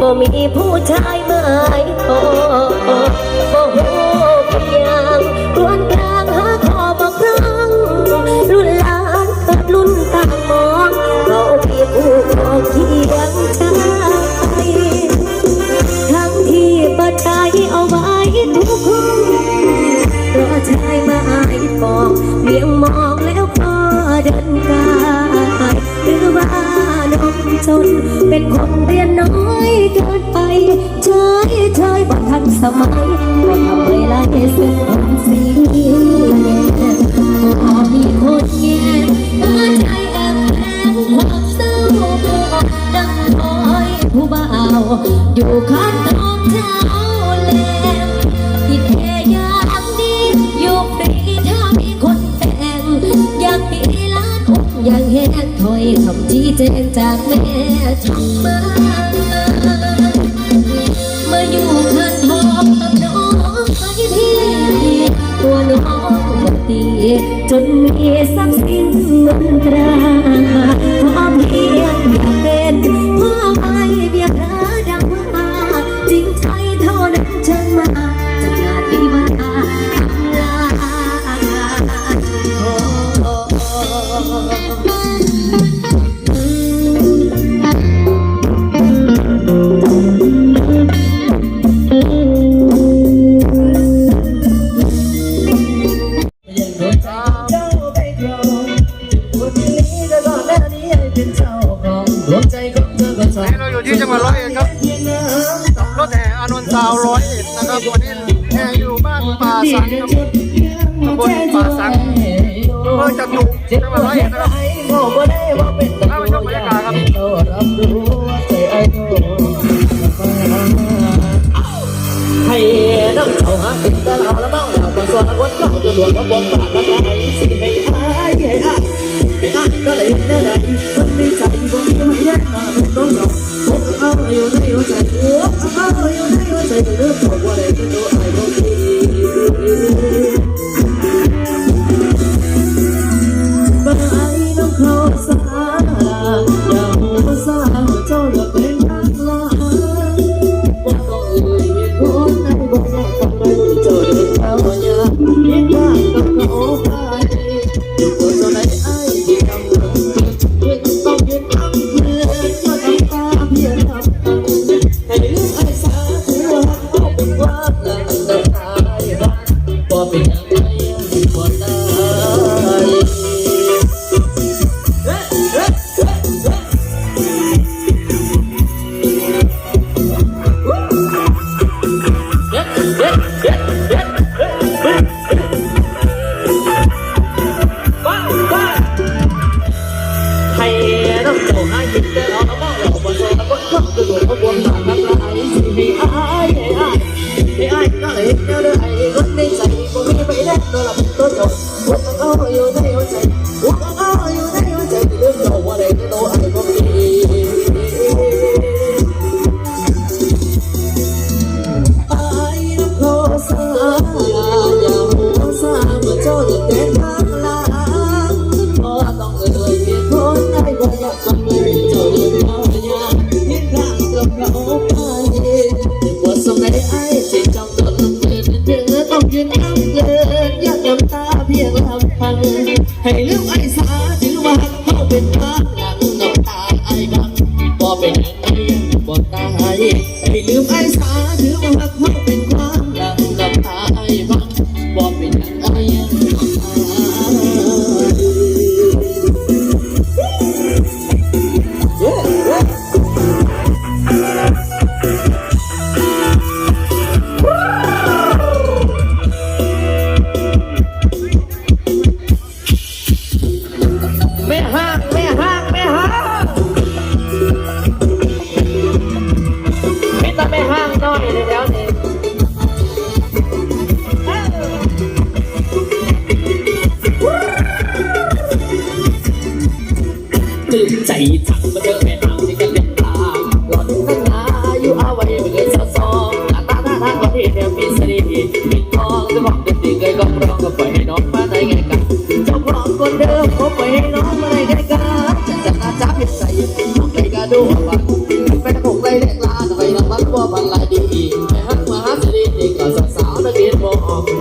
บ่มีผู้ชายเมื่อ้โอ้ สน เป็นคนเรียนน้อยเกินไปใจเธอบ่ทันสมัย อยคำที่เจงจากแม่ทุกมามาอยู่คันหอมบน้องไปเพียตัวน้องมาตีจนมีทรัพย์สินเงินตราาวร้อยเอ็ดนะครับวันนี้แอร์อยู่บ้านป่าสังครับตำบลป่าสังเพื่อจะจุกจังหวัดร้อยเอ็ดนะครับโอ้โหเอาไปชมบรรยากาศครับให้น้ำเจ้าหาเป็นตาเแล้วเมาเราก็สอนคนเราจะหลวก็บ่นปากกันได้สิให้อายให้อายให้อายก็เลยได้ ทำให้ลูกไอ้สา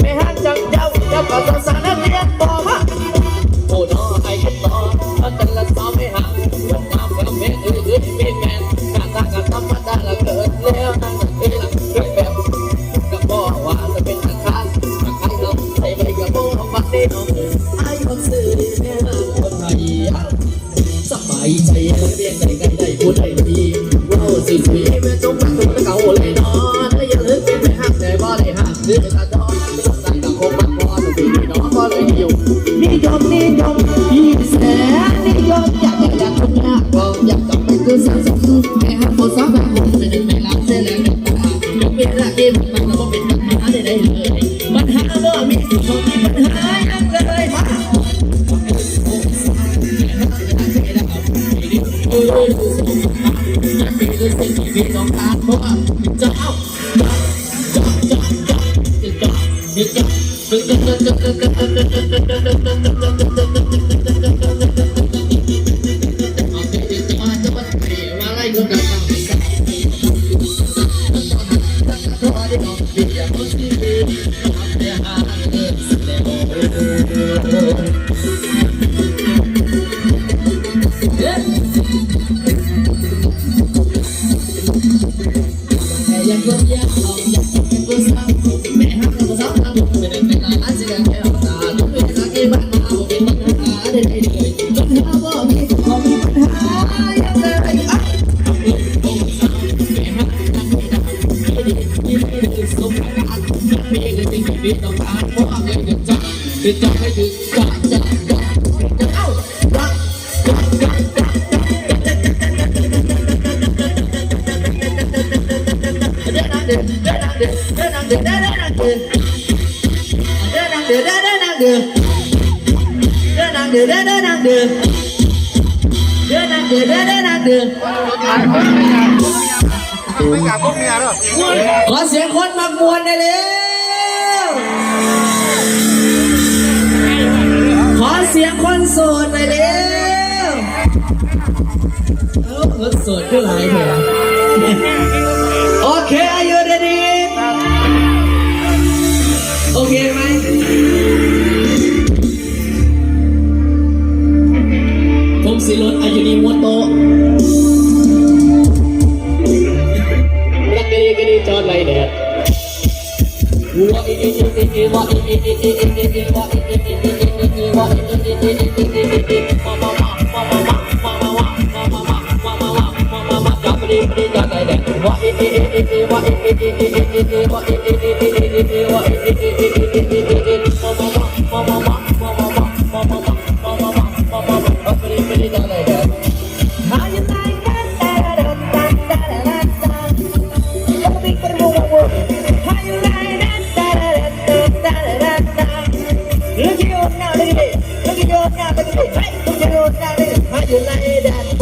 ไม่หันจังเจ้าเจ้าก็สงสารเรียนต่อมาโอ้น้อไอ้กันต่อถ้ละสาวไม่ห่างคนามก็ไม่เเอื้อไม่แมนหน้ตาก็ธรรมดาละเกิดแล้วนั่งเอื้เกิดแบบก็บอกว่าจะเป็นทางทางทงใคเราใส่ไปกับโบ้มาเต้นเอาไอ้คนสื่อเนี่ยคนไทยสบายใจ เป็นชีวิต้องตาเพราะว่าจะเอาจะจะจะจะจะจะจะ Yeah, คือจะให้ถึงจะจะจะจะเอ้าจะจะจะจะไม่อยากพวกเมียเด้อขอเสียงคนมักมวนได้เร็ว เสียงคนโสดหน่อยเร็วเอ้าคนโสดก็หลายเถอะโอเค are you ready โอเคไหมผมสิรถอายุนีมัวโตะรักกันดีกันดีจอดไรแดดว่าอีอีอีอีอีว่าอีอีอีอีอีอีอีว่าอีอีอี What นาไปดิให้คุณจะโดนได้มาอยู่ในแดน